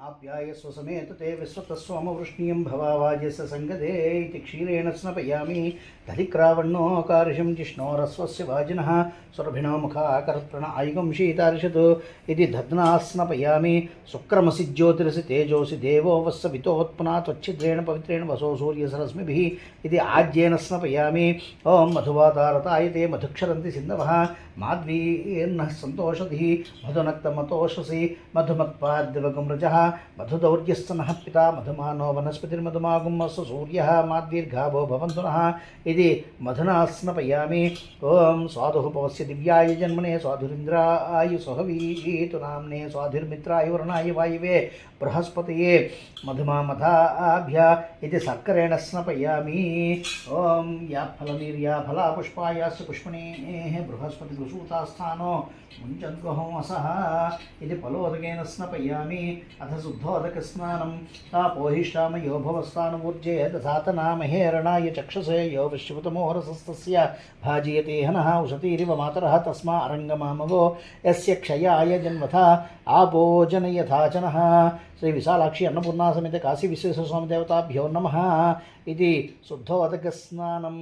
आप्यायस्व समेत ते विश्वतस्वमवृष्णीयं भवावाजस्य सङ्गते इति क्षीरेण स्नपयामि। दधिक्रावण्णो कारिशं जिष्णोरस्वस्य वाजिनः। सुरभिणो मुखाकरत्रण आयुगं शीतार्षतु इति दध्ना स्नपयामि। शुक्रमसि ज्योतिरसि तेजोसि देवो वत्सवितोत्पुना त्वच्छिद्रेण पवित्रेण वसो सूर्यसरश्मिभिः। इति आज्येन स्नपयामि। ॐ मधुवातारताय ते मधुक्षरन्ति सिन्धवः। माध्वीर्नः सन्तोषधिः। मधुनक्तमतोषसि। मधुमत्पाद्यवगुमृजः मधुदौर्यस्तनः पिता मधुमानो वनस्पतिर्मधुमागुमस्व सूर्यः माद्वीर्घावो भवन्तु नः इति मधुना स्नपयामि ॐ स्वादुः पवस्य दिव्याय जन्मने स्वाधुरिन्द्राय सुहवीतु नाम्ने स्वाधिर्मित्राय वरुणाय वायवे बृहस्पतये मधुमा मधाभ्य इति सर्करेण स्नपयामि ॐ या फलनीर्या फला पुष्पायास्य पुष्पणेः बृहस्पतिगुसूतास्थानो मुञ्चद्गुहंसः इति फलोदकेन स्नपयामि స్నాయామి అథ శుద్ధోదక స్నానం తాపోహిష్టామ యో భవస్థానమూర్జే దధాతనామహేరణాయ చక్షసే యో విశ్వతమోహరసస్తస్య భాజయతే హనః ఉషతీరివ మాతరः తస్మా అరంగమామవో యస్య క్షయాయ జన్మథ ఆపోజనయథాచనः శ్రీ విశాలాక్షి అన్నపూర్ణాసమిత కాశీ విశ్వేశ్వర స్వామి దేవతాభ్యో నమ ఇది శుద్ధోదక స్నానం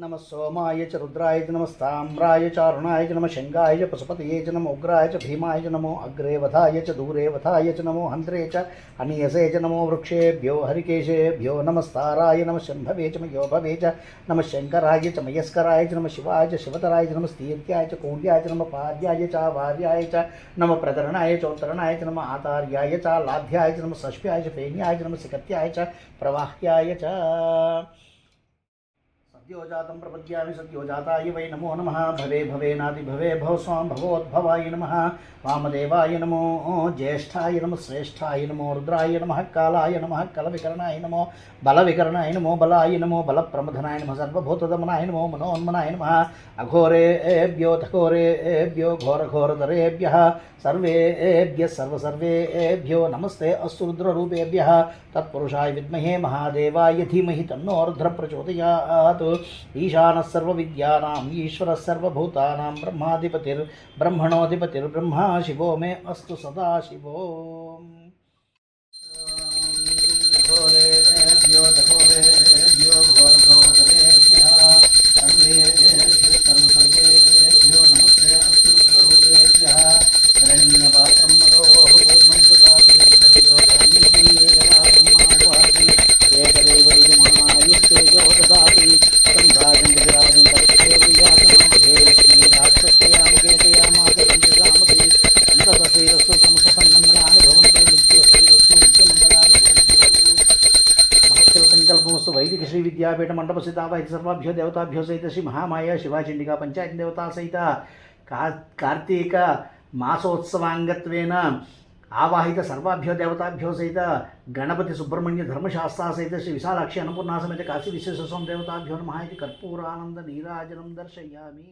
नमः सोमाय च रुद्राय च नमस्ताम्राय च अरुणाय च नमः शङ्गाय च पशुपतये च नमो उग्राय च भीमाय च नमो अग्रे वधाय च दूरे वधाय च नमो हन्त्रे च अनियसे च नमो वृक्षेभ्यो हरिकेशेभ्यो नमस्ताराय नम शम्भवे च मयो भवे च नमः शङ्कराय च मयस्कराय च नमः शिवाय च शिवतराय च नमः स्तीर्त्याय च कौण्ड्याय च नमः पाद्याय च वार्याय च नमः प्रतरणाय चोत्तरणाय च नमः आतार्याय च लाध्याय च नमः षष्ठ्याय च फेन्याय च नमः सिकत्याय च प्रवाह्याय च सद्योजातं प्रपद्यामि सद्योजाताय वै नमो नमः। भवे भवेनादिभवे भव स्वां भवोद्भवाय नमः। वामदेवाय नमो ज्येष्ठाय नमः श्रेष्ठाय नमो रुद्राय नमः, कालाय नमः, कलविकरणाय नमो बलविकरणाय नमो बलाय नमो बलप्रमथनाय नमः, सर्वभूतदमनाय नमो मनोन्मनाय नमः। अघोरेभ्यो तघोरेभ्यो घोरघोरतरेभ्यः। सर्वेभ्यः सर्वसर्वेभ्यो नमस्ते अस्तु रुद्ररूपेभ्यः तत्पुरुषाय विद्महे महादेवाय धीमहि तन्नो रुद्र प्रचोदयात् ईशानः सर्वविद्यानाम् ईश्वरः सर्वभूतानां ब्रह्माधिपतिर्ब्रह्मणोऽधिपतिर्ब्रह्मा शिवो मे अस्तु सदा शिवो घोरेभ्यो दघोरेभ्यो घोरघोरतरेभ्यः వైదిక శ్రీ విద్యాపీఠ మండప సితావైతి సర్వాభ్యో దేవతాభ్యో సహిత శ్రీ మహామాయ శివాచండికా పంచాయతీ దేవతా సహిత కా కార్తీక మాసోత్సవాంగత్వేన ఆవాహిత సర్వాభ్యో దేవతాభ్యో సహిత గణపతి సుబ్రహ్మణ్య ధర్మశాస్త్ర సహిత శ్రీ విశాలాక్షి అన్నపూర్ణాసమేత కాశీ విశ్వేశ్వరం దేవతాభ్యో నమ ఇది కర్పూరానంద నీరాజనం దర్శయామి